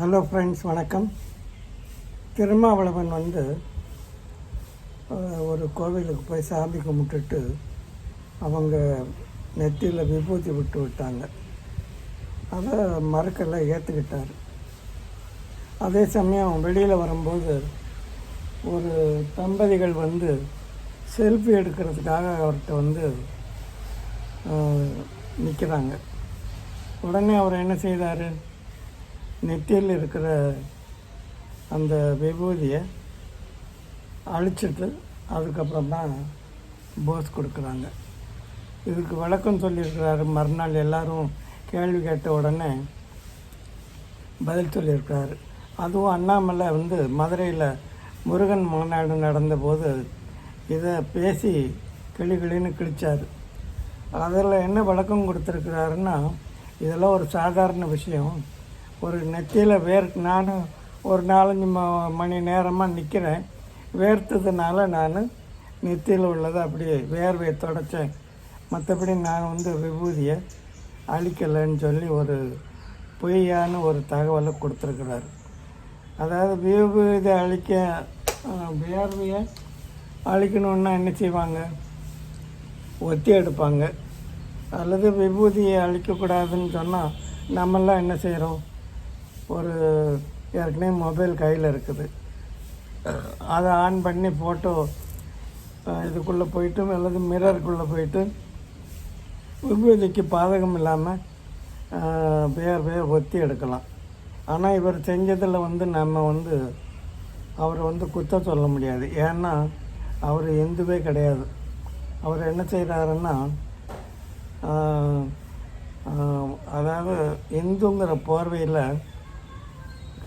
Hello friends வணக்கம். திருமாவளவன் வந்து ஒரு கோவிலுக்கு போய் சாமி கும்பிட்டுட்டு அவங்க நெத்தியில் விபூதி விட்டு விட்டாங்க. அதை மறுக்கலை ஏற்றுக்கிட்டார் அதே சமயம் வெளியில் வரும்போது ஒரு தம்பதிகள் வந்து செல்ஃபி எடுக்கிறதுக்காக அவர்கிட்ட வந்து நிற்கிறாங்க உடனே அவர் என்ன செய்தார்? நெத்தியில் இருக்கிற அந்த விபூதியை அழிச்சிட்டு அதுக்கப்புறம் தான் போஸ் கொடுக்குறாங்க. இதுக்கு விளக்கம் சொல்லியிருக்கிறாரு. மறுநாள் எல்லாரும் கேள்வி கேட்ட உடனே பதில் சொல்லியிருக்கிறாரு. அதுவும் அண்ணாமலை வந்து மதுரையில் முருகன் மாநாடு நடந்தபோது இதை பேசி கிளி கிளின்னு கிழிச்சார். அதில் என்ன விளக்கம் கொடுத்துருக்கிறாருன்னா இதெல்லாம் ஒரு சாதாரண விஷயம். ஒரு நெத்தியில் வேர் நானும் ஒரு நாலஞ்சு ம மணி நேரமாக நிற்கிறேன் வேர்த்ததுனால நான் நெத்தியில் உள்ளதை அப்படியே வேர்வையை தொடச்சேன். மற்றபடி நான் வந்து விபூதியை அழிக்கலைன்னு சொல்லி ஒரு பொய்யான ஒரு தகவலை கொடுத்துருக்குறாரு. அதாவது விபூதியை அழிக்க வேர்வையை அழிக்கணுன்னா என்ன செய்வாங்க? ஒத்தி எடுப்பாங்க. அல்லது விபூதியை அழிக்கக்கூடாதுன்னு சொன்னால் நம்மெல்லாம் என்ன செய்கிறோம் ஒரு ஏற்கனவே மொபைல் கையில் இருக்குது. அதை ஆன் பண்ணி ஃபோட்டோ இதுக்குள்ளே போயிட்டு அல்லது மிரருக்குள்ளே போயிட்டு விபூதிக்கு பாதகம் இல்லாமல் பேர் பேர் ஒத்தி எடுக்கலாம். ஆனால் இவர் செஞ்சதில் வந்து நம்ம வந்து அவரை வந்து குத்த சொல்ல முடியாது. ஏன்னா அவர் எந்துவே கிடையாது. அவர் என்ன செய்கிறாருன்னா அதாவது இந்துங்கிற போர்வையில்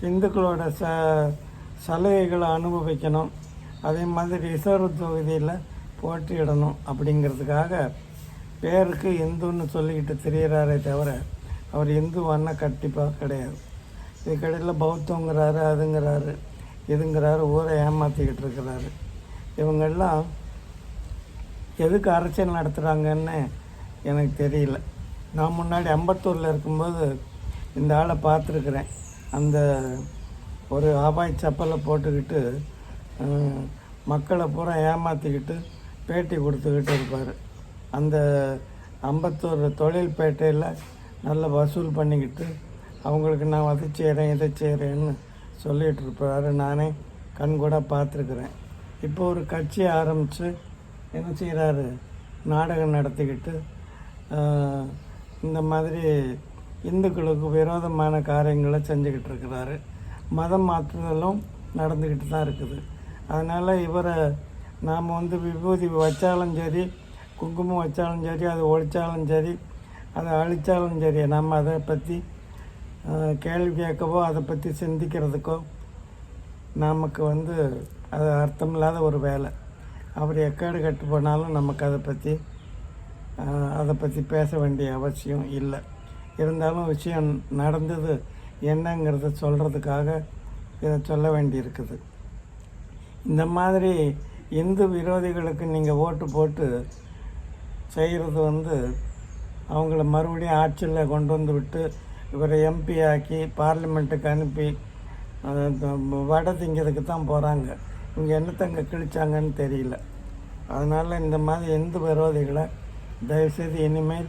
இந்துக்களோட ச சலுகைகளை அனுபவிக்கணும். அதே மாதிரி ரிசர்வ் தொகுதியில் போட்டியிடணும் அப்படிங்கிறதுக்காக பேருக்கு இந்துன்னு சொல்லிக்கிட்டு திரியிறாரே தவிர அவர் இந்து வண்ண கட்டிப்பாக கிடையாது. இதுக்கடையில் பௌத்தங்கிறாரு அதுங்கிறாரு இதுங்கிறாரு ஊரை ஏமாற்றிக்கிட்டு இருக்கிறாரு. இவங்கெல்லாம் எதுக்கு அரசியல் நடத்துகிறாங்கன்னு எனக்கு தெரியல. நான் முன்னாடி அம்பத்தூரில் இருக்கும்போது இந்த ஆளை பார்த்துருக்குறேன். அந்த ஒரு ஆபாய் செப்பலை போட்டுக்கிட்டு மக்களை பூரா ஏமாற்றிக்கிட்டு பேட்டி கொடுத்துக்கிட்டு இருப்பார். அந்த அம்பத்தூர் தொழில்பேட்டையில் நல்ல வசூல் பண்ணிக்கிட்டு அவங்களுக்கு நான் அதை செய்கிறேன் இதை செய்கிறேன்னு சொல்லிகிட்டு இருப்பாரு. நானே கண் கூட பார்த்துருக்குறேன். இப்போ ஒரு கட்சி ஆரம்பித்து என்ன செய்கிறாரு நாடகம் நடத்திக்கிட்டு இந்த மாதிரி இந்துக்களுக்கு விரோதமான காரியங்களை செஞ்சுக்கிட்டு இருக்கிறாரு. மதம் மாற்றுதலும் நடந்துக்கிட்டு தான் இருக்குது. அதனால் இவரை நாம் வந்து விபூதி வச்சாலும் சரி குங்குமம் வச்சாலும் சரி அதை ஒழிச்சாலும் சரி அதை அழித்தாலும் சரி நம்ம அதை பற்றி கேள்வி கேட்கவோ அதை பற்றி சிந்திக்கிறதுக்கோ நமக்கு வந்து அது அர்த்தமில்லாத ஒரு வேலை. அவர் எக்காடு கட்டு போனாலும் நமக்கு அதை பற்றி அதை பற்றி பேச வேண்டிய அவசியம் இல்லை. இருந்தாலும் விஷயம் நடந்தது என்னங்கிறத சொல்கிறதுக்காக இதை சொல்ல வேண்டியிருக்குது. இந்த மாதிரி இந்து விரோதிகளுக்கு நீங்கள் ஓட்டு போட்டு செய்கிறது வந்து அவங்கள மறுபடியும் ஆட்சியில் கொண்டு வந்து விட்டு இவரை எம்பி ஆக்கி பார்லிமெண்ட்டுக்கு அனுப்பி அஹ், வடை திங்கிறதுக்கு தான் போகிறாங்க இவங்க என்னத்தங்க கிழிச்சாங்கன்னு தெரியல. அதனால் இந்த மாதிரி இந்து விரோதிகளை தயவுசெய்து இனிமேல்